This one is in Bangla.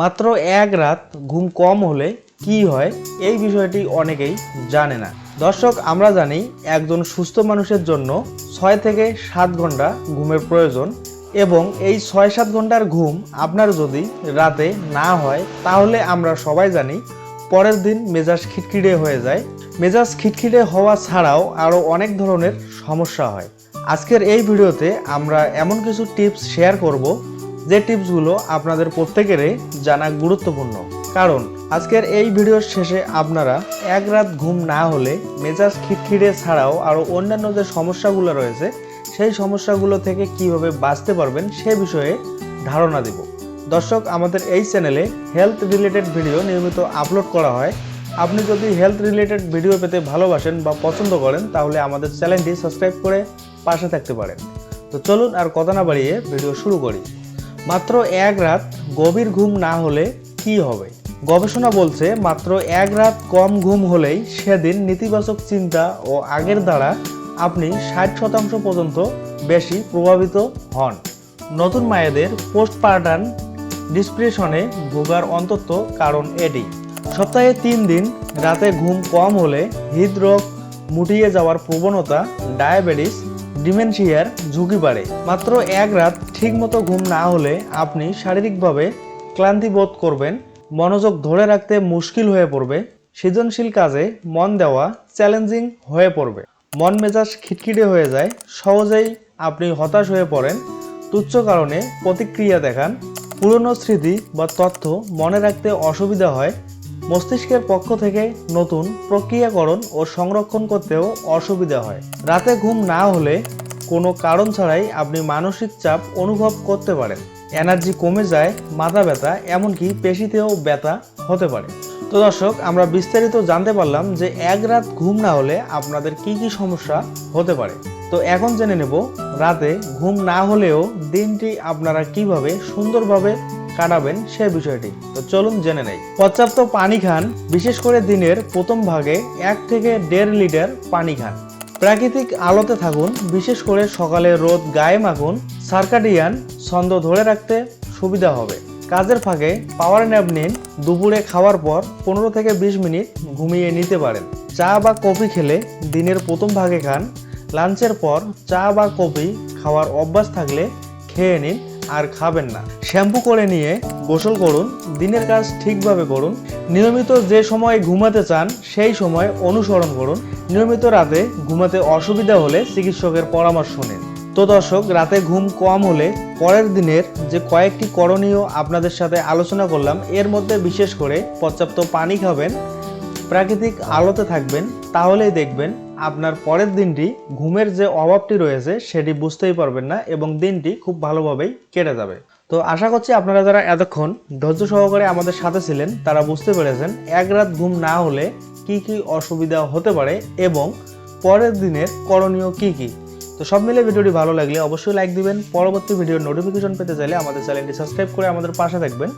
মাত্র এক রাত ঘুম কম হলে কি হয় এই বিষয়টি অনেকেই জানে না। দর্শক, আমরা জানি একজন সুস্থ মানুষের জন্য ছয় থেকে সাত ঘণ্টা ঘুমের প্রয়োজন এবং এই ছয় সাত ঘণ্টার ঘুম আপনার যদি রাতে না হয়, তাহলে আমরা সবাই জানি পরের দিন মেজাজ খিটখিটে হয়ে যায়। মেজাজ খিটখিটে হওয়া ছাড়াও আরও অনেক ধরনের সমস্যা হয়। আজকের এই ভিডিওতে আমরা এমন কিছু টিপস শেয়ার করব যে টিপসগুলো আপনাদের প্রত্যেকেরই জানা গুরুত্বপূর্ণ। কারণ, আজকের এই ভিডিওর শেষে আপনারা এক রাত ঘুম না হলে মেজাজ খিটখিটে ছাড়াও আরও অন্যান্য যে সমস্যাগুলো রয়েছে, সেই সমস্যাগুলো থেকে কীভাবে বাঁচতে পারবেন সে বিষয়ে ধারণা দেব। দর্শক, আমাদের এই চ্যানেলে হেলথ রিলেটেড ভিডিও নিয়মিত আপলোড করা হয়। আপনি যদি হেলথ রিলেটেড ভিডিও পেতে ভালোবাসেন বা পছন্দ করেন, তাহলে আমাদের চ্যানেলটি সাবস্ক্রাইব করে পাশে থাকতে পারেন। তো চলুন আর কথা না বাড়িয়ে ভিডিও শুরু করি। মাত্র এক রাত গভীর ঘুম না হলে কি হবে? গবেষণা বলছে, মাত্র এক রাত কম ঘুম হলেই সেদিন নেতিবাচক চিন্তা ও আগের দ্বারা আপনি ষাট শতাংশ পর্যন্ত বেশি প্রভাবিত হন। নতুন মায়েদের পোস্টপার্টাম ডিসপ্রেশনে ভোগার অন্তত কারণ এটি। সপ্তাহে তিন দিন রাতে ঘুম কম হলে হৃদরোগ, মুটিয়ে যাওয়ার প্রবণতা, ডায়াবেটিস ডিমেনশিয়ার ঝুঁকি বাড়ে। মাত্র এক রাত ঠিকমতো ঘুম না হলে আপনি শারীরিকভাবে ক্লান্তি বোধ করবেন, মনোযোগ ধরে রাখতে মুশকিল হয়ে পড়বে, সৃজনশীল কাজে মন দেওয়া চ্যালেঞ্জিং হয়ে পড়বে। মন মেজাজ খিটখিটে হয়ে যায়, সহজেই আপনি হতাশ হয়ে পড়েন। তুচ্ছ কারণে প্রতিক্রিয়া দেখান, পুরনো স্মৃতি বা তথ্য মনে রাখতে অসুবিধা হয় মস্তিষ্কের পক্ষ থেকে নতুন প্রক্রিয়াকরণ ও সংরক্ষণ করতেও অসুবিধা হয়। রাতে ঘুম না হলে কোনো কারণ ছাড়াই আপনি মানসিক চাপ অনুভব করতে পারেন। এনার্জি কমে যায়, মাথা ব্যথা, এমনকি পেশিতেও ব্যথা হতে পারে। তো দর্শক, আমরা বিস্তারিত জানতে পারলাম যে এক রাত ঘুম না হলে আপনাদের কি কি সমস্যা হতে পারে। তো এখন জেনে নেব, রাতে ঘুম না হলেও দিনটি আপনারা কীভাবে সুন্দরভাবে কাটাবেন সে বিষয়টি। তো চলুন জেনে নেই। পর্যাপ্ত পানি খান, বিশেষ করে দিনের প্রথম ভাগে এক থেকে দেড় লিটার পানি খান। প্রাকৃতিক আলোতে থাকুন, বিশেষ করে সকালে রোদ গায়ে মাখুন, সার্কাডিয়ান ছন্দ ধরে রাখতে সুবিধা হবে। কাজের ফাঁকে পাওয়ার ন্যাপ নিন, দুপুরে খাওয়ার পর পনেরো থেকে বিশ মিনিট ঘুমিয়ে নিতে পারেন। চা বা কফি খেলে দিনের প্রথম ভাগে খান, লাঞ্চের পর চা বা কফি খাওয়ার অভ্যাস থাকলে খেয়ে নিন আর খাবেন না। শ্যাম্পু করে নিয়ে গোসল করুন, দিনের কাজ ঠিকভাবে করুন, নিয়মিত যে সময় ঘুমাতে চান সেই সময় অনুসরণ করুন, নিয়মিত রাতে ঘুমাতে অসুবিধা হলে চিকিৎসকের পরামর্শ নিন। তো দর্শক, রাতে ঘুম কম হলে পরের দিনের যে কয়েকটি করণীয় আপনাদের সাথে আলোচনা করলাম, এর মধ্যে বিশেষ করে পর্যাপ্ত পানি খাবেন, প্রাকৃতিক আলোতে থাকবেন তাহলেই দেখবেন আপনার পরের দিনটি ঘুমের যে অভাবটি রয়েছে সেটি বুঝতেই পারবেন না এবং দিনটি খুব ভালোভাবেই কেটে যাবে। তো আশা করছি আপনারা যারা এতক্ষণ ধৈর্য সহকারে আমাদের সাথে ছিলেন, তারা বুঝতে পেরেছেন এক রাত ঘুম না হলে কি কি অসুবিধা হতে পারে এবং পরের দিনের করণীয় কি কি। তো সব মিলে ভিডিওটি ভালো লাগলে অবশ্যই লাইক দিবেন, পরবর্তী ভিডিওর নোটিফিকেশন পেতে চাইলে আমাদের চ্যানেলটি সাবস্ক্রাইব করে আমাদের পাশে থাকবেন।